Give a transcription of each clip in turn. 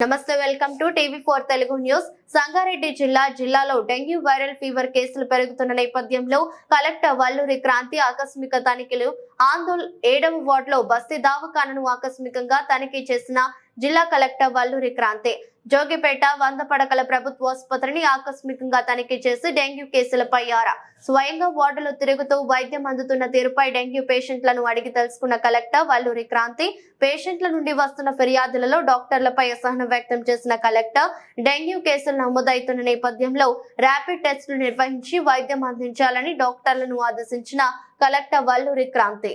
నమస్తే welcome to TV four Telugu news. Sangareddy జిల్లా జిల్లాలో డెంగ్యూ వైరల్ ఫీవర్ కేసులు పెరుగుతున్న నేపథ్యంలో కలెక్టర్ వల్లూరి క్రాంతి ఆకస్మిక తనిఖీలు ఆందోళన ఏడవ వార్డులో బస్తీ దవాఖానను ఆకస్మికంగా తనిఖీ చేసిన జిల్లా కలెక్టర్ వల్లూరి క్రాంతి. జోగిపేట వంద పడకల ప్రభుత్వ ఆసుపత్రిని ఆకస్మికంగా తనిఖీ చేసి డెంగ్యూ కేసులపై ఆరా. స్వయంగా వార్డులో తిరుగుతూ వైద్యం అందుతున్న తీరుపై డెంగ్యూ పేషెంట్లను అడిగి తెలుసుకున్న కలెక్టర్ వల్లూరి క్రాంతి పేషెంట్ల నుండి వస్తున్న ఫిర్యాదులలో డాక్టర్లపై అసహనం వ్యక్తం చేసిన కలెక్టర్ డెంగ్యూ కేసులు నమోదవుతున్న నేపథ్యంలో ర్యాపిడ్ టెస్టులు నిర్వహించి వైద్యం అందించాలని డాక్టర్లను ఆదేశించిన కలెక్టర్ వల్లూరి క్రాంతి.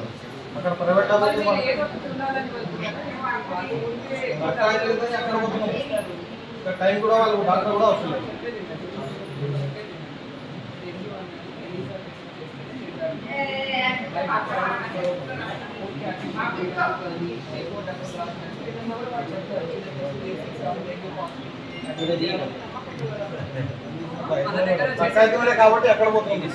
అక్కడ ప్రైవేట్ అక్కడ అక్కడ టైం కూడా వాళ్ళు డాక్టర్ కూడా లేదు పంచాయతీ కాబట్టి ఎక్కడ పోతుంది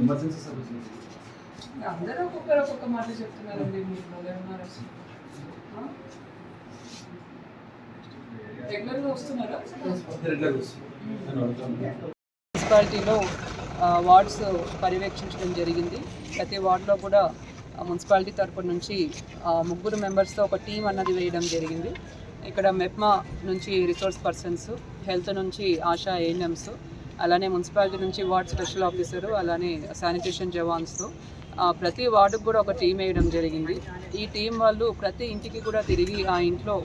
ఎమర్జెన్సీ సర్వీస్ అందరూ ఒక్కొక్కరు ఒక్కొక్క మాట చెప్తున్నారండి మీరు? రెగ్యులర్గా వస్తున్నారా? మున్సిపాలిటీలో వార్డ్స్ పర్యవేక్షించడం జరిగింది. ప్రతి వార్డులో కూడా మున్సిపాలిటీ తరపు నుంచి ముగ్గురు మెంబర్స్తో ఒక టీం అన్నది వేయడం జరిగింది. ఇక్కడ మెప్మా నుంచి రిసోర్స్ పర్సన్స్ హెల్త్ నుంచి ఆశా ఏఎన్ఎంస్ అలానే మున్సిపాలిటీ నుంచి వార్డ్ స్పెషల్ ఆఫీసరు అలానే శానిటేషన్ జవాన్స్తో ప్రతి వార్డుకు కూడా ఒక టీం వేయడం జరిగింది. ఈ టీం వాళ్ళు ప్రతి ఇంటికి కూడా తిరిగి ఆ ఇంట్లో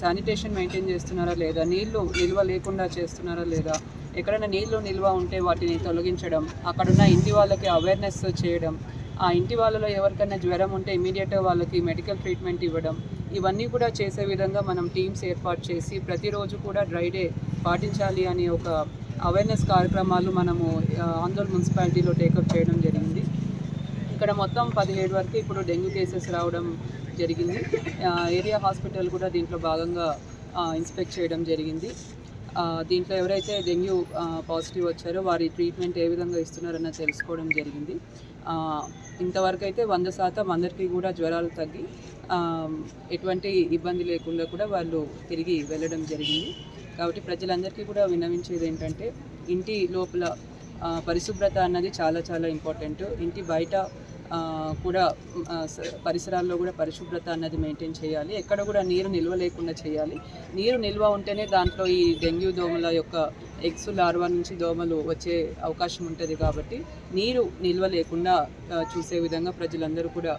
శానిటేషన్ మెయింటైన్ చేస్తున్నారా లేదా నీళ్ళు నిల్వ లేకుండా చేస్తున్నారా లేదా ఎక్కడైనా నీళ్ళు నిల్వ ఉంటే వాటిని తొలగించడం అక్కడున్న ఇంటి వాళ్ళకి అవేర్నెస్ చేయడం ఆ ఇంటి వాళ్ళలో ఎవరికైనా జ్వరం ఉంటే ఇమీడియట్గా వాళ్ళకి మెడికల్ ట్రీట్మెంట్ ఇవ్వడం ఇవన్నీ కూడా చేసే విధంగా మనం టీమ్స్ ఏర్పాటు చేసి ప్రతిరోజు కూడా డ్రై డే పాటించాలి అని ఒక అవేర్నెస్ కార్యక్రమాలు మనము ఆంధ్ర ఆందోళన మున్సిపాలిటీలో టేకప్ చేయడం జరిగింది. ఇక్కడ మొత్తం పదిహేడు వరకు ఇప్పుడు డెంగ్యూ కేసెస్ రావడం జరిగింది. ఏరియా హాస్పిటల్ కూడా దీంట్లో భాగంగా ఇన్స్పెక్ట్ చేయడం జరిగింది. దీంట్లో ఎవరైతే డెంగ్యూ పాజిటివ్ వచ్చారో వారి ట్రీట్మెంట్ ఏ విధంగా ఇస్తున్నారన్న తెలుసుకోవడం జరిగింది. ఇంతవరకు అయితే వంద శాతం అందరికీ కూడా జ్వరాలు తగ్గి ఎటువంటి ఇబ్బంది లేకుండా కూడా వాళ్ళు తిరిగి వెళ్ళడం జరిగింది. కాబట్టి ప్రజలందరికీ కూడా విన్నవించేది ఏంటంటే ఇంటి లోపల పరిశుభ్రత అన్నది చాలా చాలా ఇంపార్టెంట్ ఇంటి బయట కూడా స- పరిసరాల్లో కూడా పరిశుభ్రత అన్నది మెయింటైన్ చేయాలి. ఎక్కడ కూడా నీరు నిల్వ లేకుండా చేయాలి. నీరు నిల్వ ఉంటేనే దాంట్లో ఈ డెంగ్యూ దోమల యొక్క ఎగ్స్ లార్వా నుంచి దోమలు వచ్చే అవకాశం ఉంటుంది కాబట్టి నీరు నిల్వ లేకుండా చూసే విధంగా ప్రజలందరూ కూడా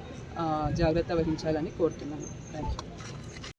జాగ్రత్త వహించాలని కోరుతున్నాను. Thank you